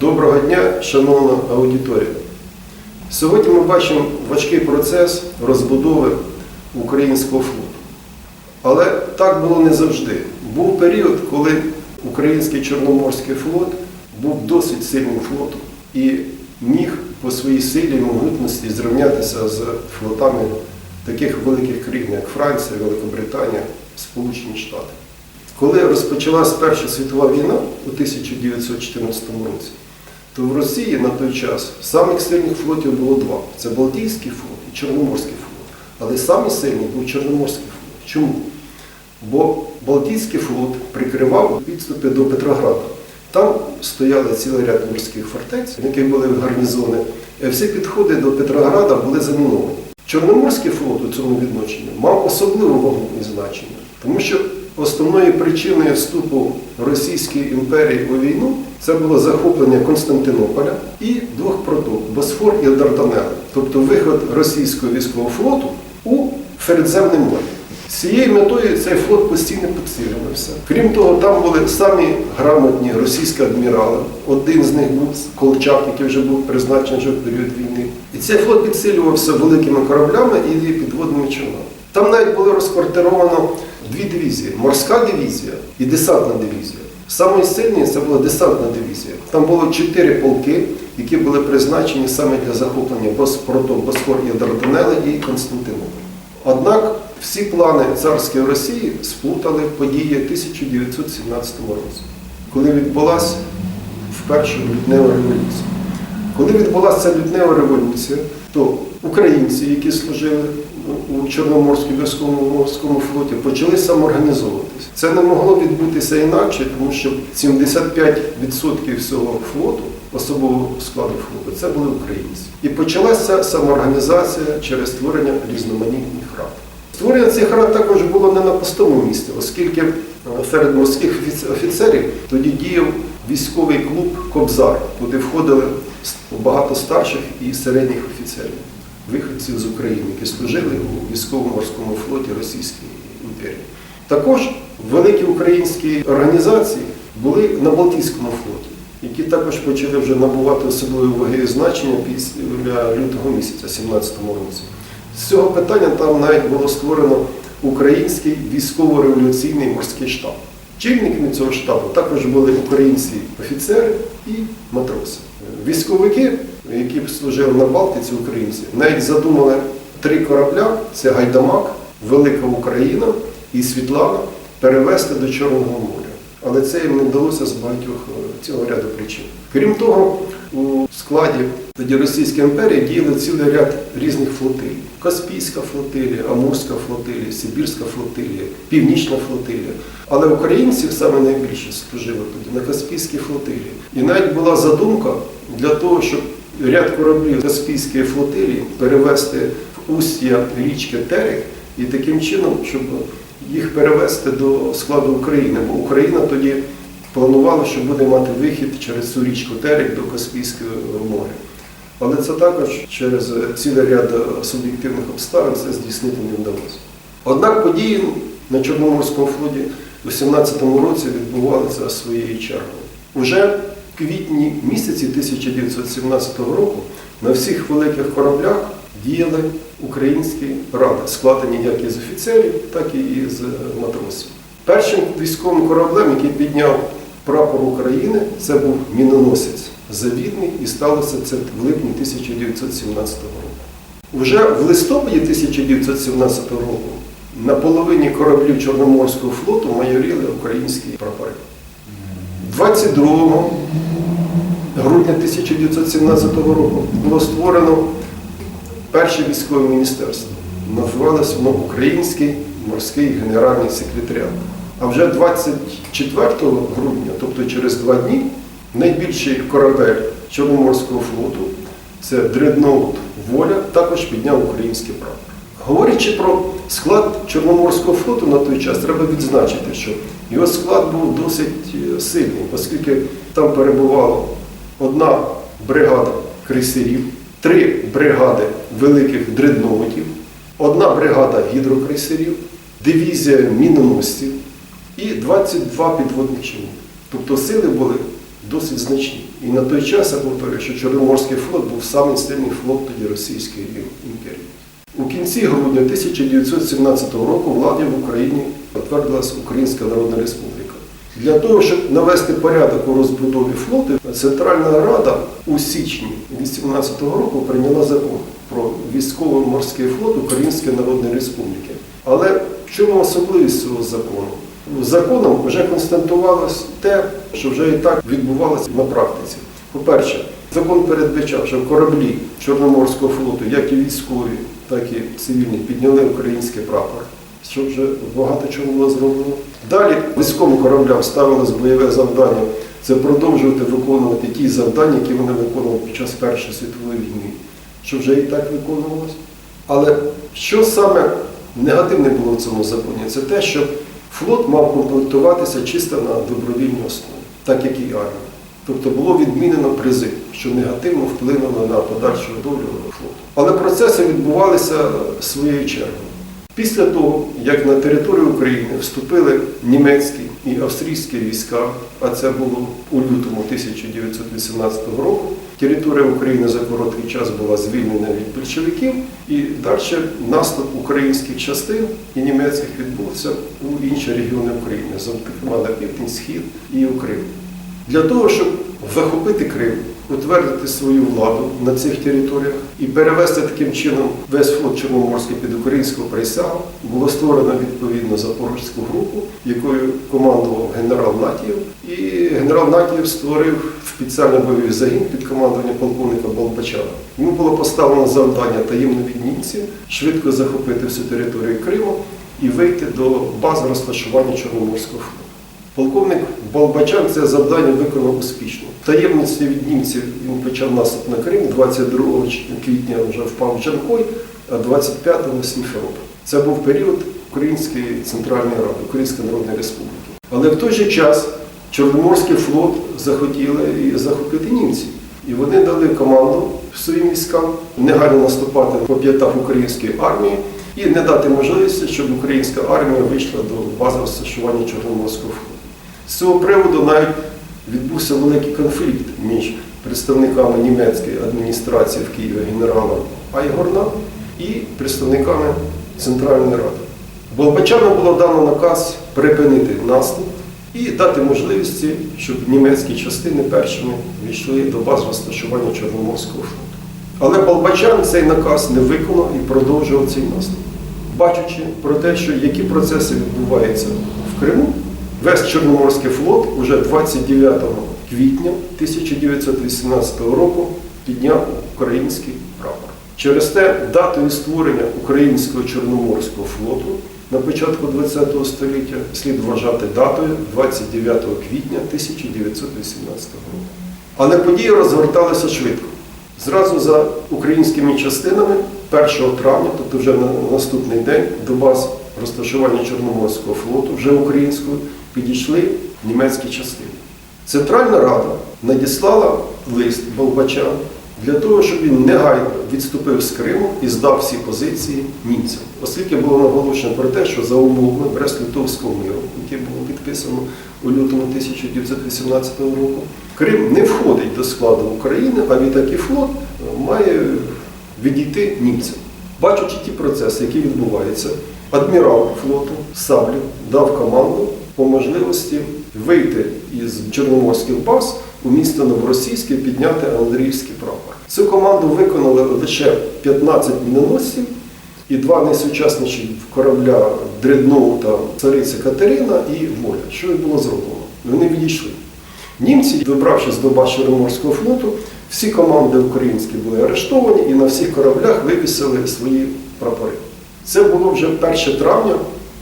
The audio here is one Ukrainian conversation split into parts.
Доброго дня, шановна аудиторія. Сьогодні ми бачимо важкий процес розбудови українського флоту. Але так було не завжди. Був період, коли український Чорноморський флот був досить сильним флотом і міг по своїй силі і могутності зрівнятися з флотами таких великих країн, як Франція, Великобританія, Сполучені Штати. Коли розпочалась Перша світова війна у 1914 році, то в Росії на той час самих сильних флотів було два: це Балтійський флот і Чорноморський флот. Але самий сильний був Чорноморський флот. Чому? Бо Балтійський флот прикривав підступи до Петрограда. Там стояли цілий ряд морських фортець, в яких були гарнізони. І всі підходи до Петрограда були заміновані. Чорноморський флот у цьому відношенні мав особливу вагу і значення, тому що основною причиною вступу Російської імперії у війну це було захоплення Константинополя і двох проток Босфор і Дарданели, тобто виход російського військового флоту у Середземне море. Цією метою цей флот постійно підсилювався. Крім того, там були самі грамотні російські адмірали. Один з них був Колчак, який вже був призначений вже в період війни. І цей флот підсилювався великими кораблями і підводними човнами. Там навіть було розквартировано дві дивізії: морська дивізія і десантна дивізія. Сильною це була десантна дивізія. Там було чотири полки, які були призначені саме для захоплення Боспроток, Босфор і і Константинополь. Однак всі плани царської Росії сплутали події 1917 році, коли відбулася вперше лютнева революція. Коли відбулася лютнева революція, то українці, які служили у Чорноморському військовому морському флоті, почали самоорганізовуватися. Це не могло відбутися інакше, тому що 75% всього флоту, особового складу флоту, це були українці. І почалася самоорганізація через створення різноманітних рад. Створення цих рад також було не на пустому місці, оскільки е, серед морських офіцерів тоді діяв військовий клуб Кобзар, куди входили багато старших і середніх офіцерів, виходців з України, які служили у військово-морському флоті Російської імперії. Також великі українські організації були на Балтійському флоті, які також почали вже набувати особливої ваги і значення після лютого місяця 17 році. З цього питання там навіть було створено український військово-революційний морський штаб. Чільниками цього штабу також були українські офіцери і матроси. Військовики, які служили на Балтиці, українці, навіть задумали три корабля: це Гайдамак, Велика Україна і Світлана перевести до Чорного моря. Але це їм не вдалося з багатьох е, цього ряду причин. Крім того, у складі тоді Російської імперії діяли цілий ряд різних флотилій. Каспійська флотилія, Амурська флотилія, Сибірська флотилія, Північна флотилія. Але українців саме найбільше служило тоді на Каспійській флотилії. І навіть була задумка для того, щоб ряд кораблів Каспійської флотилії перевести в устя річки Терек і таким чином, щоб їх перевести до складу України, бо Україна тоді планувала, що буде мати вихід через цю річку Терек до Каспійського моря. Але це також через цілий ряд суб'єктивних обставин це здійснити не вдалося. Однак події на Чорноморському флоті у 17-му році відбувалися своєю чергою. Уже в квітні місяці 1917 року на всіх великих кораблях діяли українські ради, складені як із офіцерів, так і з матросів. Першим військовим кораблем, який підняв прапор України, це був міноносець Завідний, і сталося це в липні 1917 року. Вже в листопаді 1917 року на половині кораблів Чорноморського флоту майоріли українські прапори. 22 грудня 1917 року було створено перше військове міністерство. Називалося воно Український морський генеральний секретаріат. А вже 24 грудня, тобто через два дні, найбільший корабель Чорноморського флоту, це дредноут Воля, також підняв український прапор. Говорячи про склад Чорноморського флоту на той час, треба відзначити, що його склад був досить е, сильний, оскільки там перебувала одна бригада крейсерів, три бригади великих дредноутів, одна бригада гідрокрейсерів, дивізія міноносців і 22 підводних човни. Тобто сили були досить значні. І на той час я повторюю, що Чорноморський флот був самий сильний флот тоді Російської імперії. У кінці грудня 1917 року владі в Україні потвердилась Українська Народна Республіка. Для того, щоб навести порядок у розбудові флоту, Центральна Рада у січні 18 року прийняла закон про військово-морський флот Української Народної Республіки. Але в чому особливість цього закону? Законом вже констатувалось те, що вже і так відбувалося на практиці. По-перше, закон передбачав, що кораблі Чорноморського флоту, як і військові, так і цивільні, підняли український прапор, що вже багато чого було зроблено. Далі військовим кораблям ставилось бойове завдання це продовжувати виконувати ті завдання, які вони виконували під час Першої світової війни, що вже і так виконувалось. Але що саме негативне було в цьому законі, це те, що флот мав комплектуватися чисто на добровільній основі, так як і армія. Тобто було відмінено призив, що негативно вплинуло на подальшу долю флоту. Але процеси відбувалися своєю чергою. Після того, як на територію України вступили німецькі і австрійські війська, а це було у лютому 1918 року, територія України за короткий час була звільнена від більшовиків, і далі наступ українських частин і німецьких відбувся у інші регіони України, зокрема на південь, схід і у Крим. Для того, щоб захопити Крим, утвердити свою владу на цих територіях і перевести таким чином весь флот Чорноморський під українську присягу, було створено відповідно Запорозьку групу, якою командував генерал Натієв. І генерал Натієв створив спеціальний бойовий загін під командуванням полковника Балбачана. Йому було поставлено завдання таємно від німців швидко захопити всю територію Криму і вийти до бази розташування Чорноморського флоту. Полковник Балбачан це завдання виконав успішно. В таємниці від німців він почав наступ на Крим 22 квітня вже впав Джанкой, а 25-го Сімферополь. Це був період Української Центральної Ради, Української Народної Республіки. Але в той же час Чорноморський флот захотіли захопити німці. І вони дали команду своїм військам негайно наступати по п'ятах української армії і не дати можливості, щоб українська армія вийшла до бази розташування Чорноморського флоту. З цього приводу навіть відбувся великий конфлікт між представниками німецької адміністрації в Києві генералом Айгорна і представниками Центральної Ради. Болбачану було дано наказ припинити наступ і дати можливості, щоб німецькі частини першими війшли до баз розташування Чорноморського флоту. Але Болбачан цей наказ не виконав і продовжував цей наступ. Бачачи про те, що які процеси відбуваються в Криму, весь Чорноморський флот уже 29 квітня 1918 року підняв український прапор. Через те датою створення українського Чорноморського флоту на початку ХХ століття слід вважати датою 29 квітня 1918 року. Але події розгорталися швидко. Зразу за українськими частинами 1 травня, тобто вже на наступний день, до баз розташування Чорноморського флоту, вже українського, підійшли німецькі частини. Центральна Рада надіслала лист Болбача для того, щоб він негайно відступив з Криму і здав всі позиції німцям, оскільки було наголошено про те, що за умовами Брест-Литовського миру, який було підписано у лютому 1918 року, Крим не входить до складу України, а відтак і флот має відійти німцям. Бачачи ті процеси, які відбуваються, адмірал флоту Саблів дав команду по можливості вийти із Чорноморських баз у місто Новоросійське підняти Андріївський прапор. Цю команду виконали лише 15 міноносців і два найсучасніші корабля Дредноута цариця Катерина і Воля. Що і було зроблено? Вони відійшли. Німці, добравшись до баз Чорноморського флоту, всі команди українські були арештовані і на всіх кораблях вивісили свої прапори. Це було вже 1 травня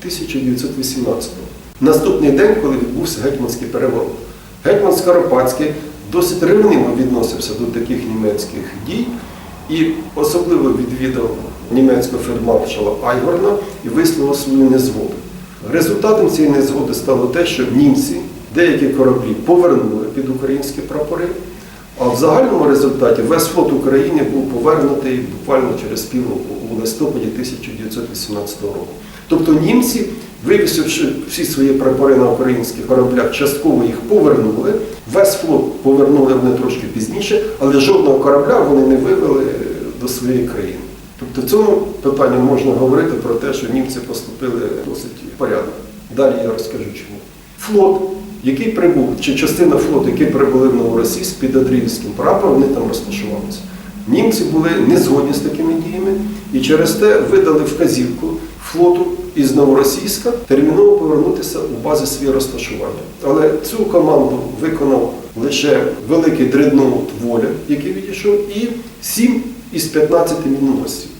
1918 року. Наступний день, коли відбувся гетьманський переворот. Гетьман Скоропадський досить ревниво відносився до таких німецьких дій і особливо відвідав німецького фельдмаршала Айгорна і висловив свою незгоду. Результатом цієї незгоди стало те, що німці деякі кораблі повернули під українські прапори, а в загальному результаті весь флот України був повернутий буквально через півроку у листопаді 1918 року. Тобто німці вивісивши всі свої прапори на українських кораблях, частково їх повернули. Весь флот повернули вони трошки пізніше, але жодного корабля вони не вивели до своєї країни. Тобто в цьому питанні можна говорити про те, що німці поступили досить порядно. Далі я розкажу чому. Флот, який прибув, чи частина флоту, який прибули в Новоросійськ під Андріївським прапором, вони там розташувалися. Німці були не згодні з такими діями і через те видали вказівку флоту із Новоросійська терміново повернутися у бази свої розташування. Але цю команду виконав лише великий дредноут воля, який відійшов, і 7 із 15 міноносців.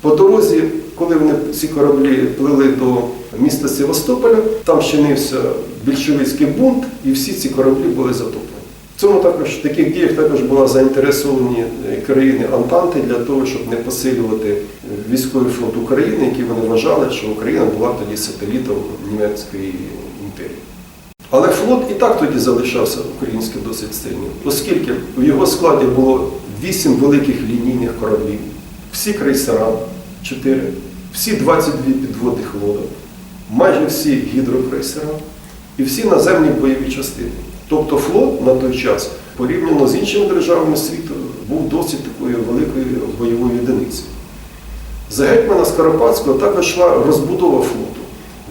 По дорозі, коли вони ці кораблі плили до міста Севастополя, там чинився більшовицький бунт, і всі ці кораблі були затоплені. В цьому також в таких діях також була заінтересовані е, країни Антанти для того, щоб не посилювати е, військовий флот України, які вони вважали, що Україна була тоді сателітом німецької імперії. Але флот і так тоді залишався українським досить сильним, оскільки в його складі було вісім великих лінійних кораблів, всі крейсера, 4, всі 22 підводних лодок, майже всі гідрокрейсера і всі наземні бойові частини. Тобто флот на той час, порівняно з іншими державами світу, був досить такою великою бойовою одиницею. За гетьмана Скоропадського також йшла розбудова флоту.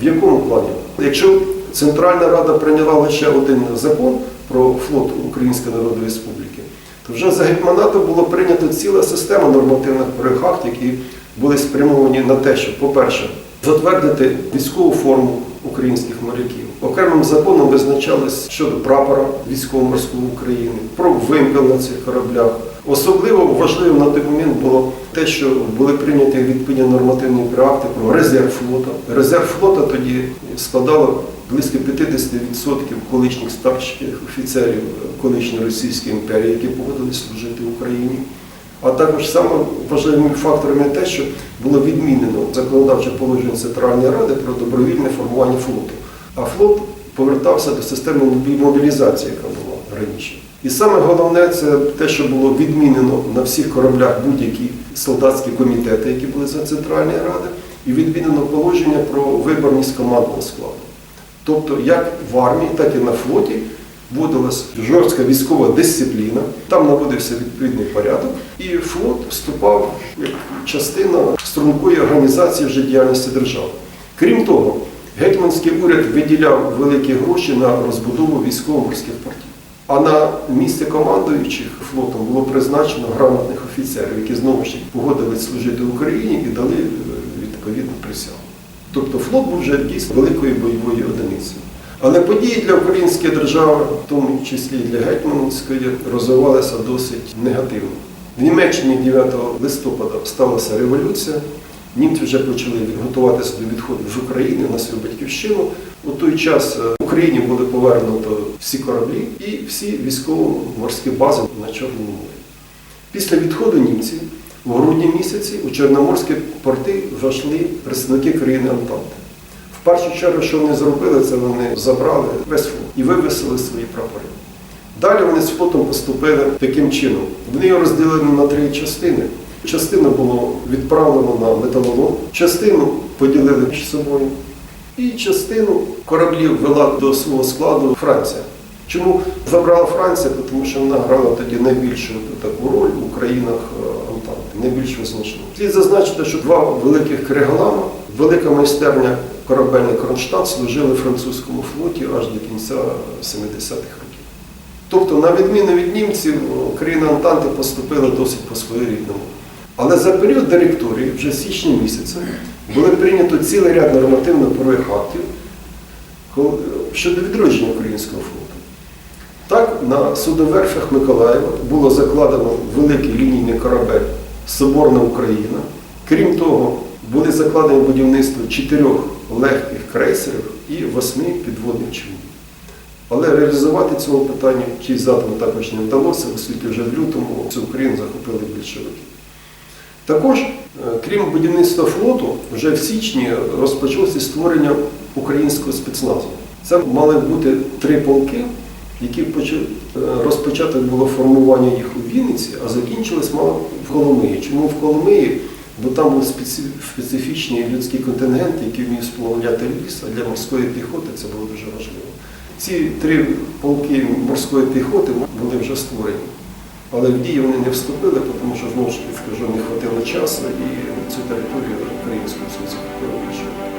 В якому плані? Якщо Центральна Рада прийняла лише один закон про флот Української Народної Республіки, то вже за гетьманату було прийнято ціла система нормативних правових актів, які були спрямовані на те, щоб, по-перше, затвердити військову форму українських моряків. Окремим законом визначалось щодо прапора військово-морського України, про вимпел на цих кораблях. Особливо важливим на той момент було те, що були прийняті відповідні нормативні акти про резерв флота. Резерв флота тоді складало близько 50% колишніх старших офіцерів колишньої Російської імперії, які погодились служити в Україні. А також саме важливим фактором є те, що було відмінено законодавче положення Центральної Ради про добровільне формування флоту. А флот повертався до системи мобілізації, яка була раніше. І саме головне це те, що було відмінено на всіх кораблях будь-які солдатські комітети, які були за Центральної Ради, і відмінено положення про виборність командного складу. Тобто, як в армії, так і на флоті вводилась жорстка військова дисципліна, там наводився відповідний порядок, і флот вступав як частина стрункої організації вже діяльності держави. Крім того, гетьманський уряд виділяв великі гроші на розбудову військово-морських портів. А на місце командуючих флотом було призначено грамотних офіцерів, які знову ж погодились служити Україні і дали е, відповідну присягу. Тобто флот був вже дійсно великою бойовою одиницею. Але події для української держави, в тому числі для Гетьманської, розвивалися досить негативно. В Німеччині 9 листопада сталася революція. Німці вже почали готуватися до відходу з України на свою батьківщину. У той час е, в Україні були повернуто всі кораблі і всі військово-морські бази на Чорному морі. Після відходу німців в грудні місяці у Чорноморські порти зайшли представники країни Антанти. В першу чергу, що вони зробили, це вони забрали весь флот і вивесили свої прапори. Далі вони з флотом поступили таким чином. Вони його розділили на три частини. Частину було відправлено на металолом, частину поділили між собою, і частину кораблів вела до свого складу Франція. Чому забрала Франція? Тому що вона грала тоді найбільшу таку роль у країнах е, Антанти, найбільш визначну. Слід зазначити, що два великих криголама, велика майстерня корабельний Кронштадт служили в французькому флоті аж до кінця 70-х років. Тобто, на відміну від німців, країни Антанти поступили досить по своєрідному. Але за період директорії, вже з січня місяця, було прийнято цілий ряд нормативно-правових актів щодо відродження українського флоту. Так, на судоверфях Миколаєва було закладено великий лінійний корабель Соборна Україна. Крім того, були закладені будівництво чотирьох легких крейсерів і восьми підводних човнів. Але реалізувати цього питання в тій задумі також не вдалося, оскільки вже в лютому цю Україну захопили більшовики. Також, е, крім будівництва флоту, вже в січні розпочалося створення українського спецназу. Це мали бути три полки, які почали розпочато було формування їх у Вінниці, а закінчилось мало в Коломиї. Чому в Коломиї? бо там був спеці- специфічний людський контингент, який вмів сплавляти ліс, а для морської піхоти це було дуже важливо. Ці три полки морської піхоти були вже створені. Але в дії вони не вступили, тому що знову ж таки скажу, не хватило часу і цю територію цю захопили більше.